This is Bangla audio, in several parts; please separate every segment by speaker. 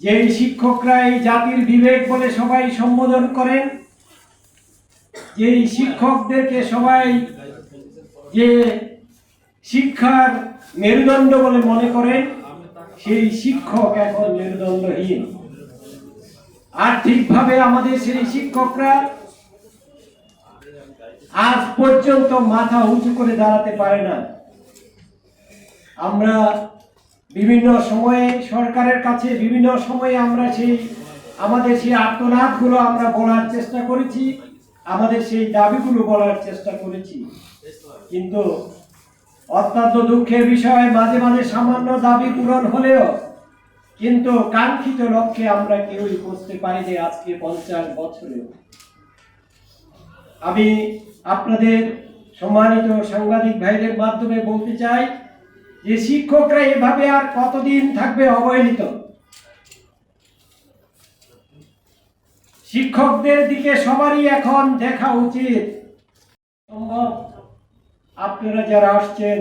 Speaker 1: যে শিক্ষকরা এই জাতির বিবেক বলে সবাই সম্বোধন করেন যে শিক্ষকদেরকে সবাই যে শিক্ষার মেরুদণ্ড বলে মনে করেন, সেই শিক্ষক এখন মেরুদণ্ডহীন। আর্থিকভাবে আমাদের সেই শিক্ষকরা আজ পর্যন্ত মাথা উঁচু করে দাঁড়াতে পারে না। আমরা বিভিন্ন সময়ে সরকারের কাছে, বিভিন্ন সময়ে আমরা সেই, আমাদের সেই আত্মনাদগুলো আমরা বলার চেষ্টা করেছি, আমাদের সেই দাবিগুলো বলার চেষ্টা করেছি। কিন্তু অত্যন্ত দুঃখের বিষয়, মাঝে মাঝে সামান্য দাবি পূরণ হলেও কিন্তু কাঙ্ক্ষিত লক্ষ্যে আমরা কেউই করতে যে আজকে পঞ্চাশ বছরে। আমি আপনাদের সম্মানিত সাংবাদিক ভাইদের মাধ্যমে বলতে চাই যে শিক্ষকরা এভাবে আর কতদিন থাকবে অবহেলিত? শিক্ষকদের দিকে সবারই এখন দেখা উচিত। আপনারা যারা আসছেন,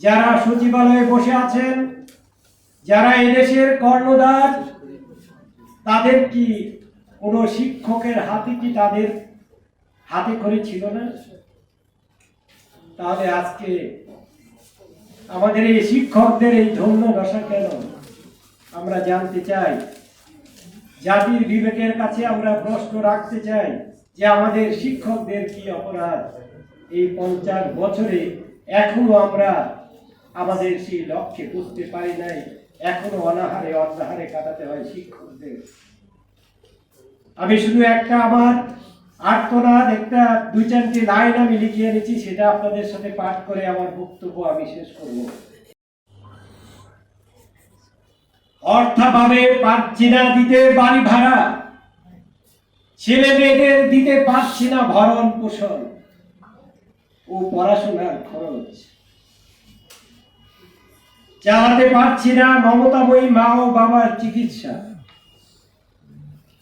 Speaker 1: যারা সচিবালয়ে বসে আছেন, যারা এদেশের কর্ণধার, তাদের কি কোনো শিক্ষকের হাতে কি তাদের হাতে করে ছিল না? তাহলে আজকে আমাদের এই শিক্ষকদের এই ধন্য দশা কেন? আমরা জানতে চাই। জাতির বিবেকের কাছে আমরা প্রশ্ন রাখতে চাই যে আমাদের শিক্ষকদের কি অপরাধ? এই পঞ্চাশ বছরে এখনও আমরা আমাদের সেই লক্ষ্যে বুঝতে পারি নাই। এখনও অনাহারে অনাহারে কাটাতে হয় শিক্ষকদের। আমি শুধু একটা আমার আর্তনাদ একটা দুই চারটি লাইন আমি লিখিয়ে এনেছি, সেটা আপনাদের সাথে পাঠ করে আমার বক্তব্য আমি শেষ করব। অর্থাভাবে পারছি না দিতে বাড়ি ভাড়া, ছেলে মেয়েদের দিতে পারছি না ভরণ পোষণ ও পড়াশোনার খরচ। চালাতে পারছি না মমতাময়ী মা ও বাবার চিকিৎসা।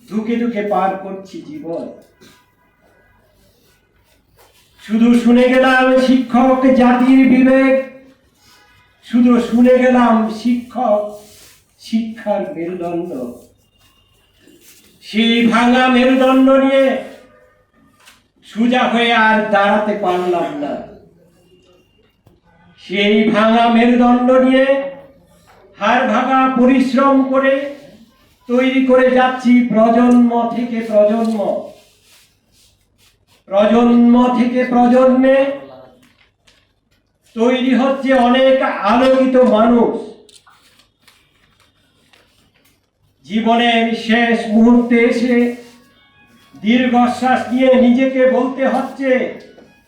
Speaker 1: ধুকে ধুকে পার করছি জীবন। শুধু শুনে গেলাম শিক্ষক জাতির বিবেক, শুধু শুনে গেলাম শিক্ষক শিক্ষার মেরুদণ্ড। সেই ভাঙা মেরুদণ্ড নিয়ে সোজা হয়ে আর দাঁড়াতে পারলাম না। সেই ভাঙা মেরুদণ্ড নিয়ে হাড় ভাঙা পরিশ্রম করে তৈরি করে যাচ্ছি প্রজন্ম থেকে প্রজন্ম। প্রজন্ম থেকে প্রজন্মে তৈরি হচ্ছে অনেক আলোকিত মানুষ। জীবনের শেষ মুহূর্তে এসে দীর্ঘশ্বাস নিয়ে নিজেকে বলতে হচ্ছে,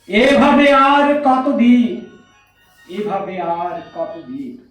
Speaker 1: এভাবে আর কতদিন? এভাবে আর কতদিন?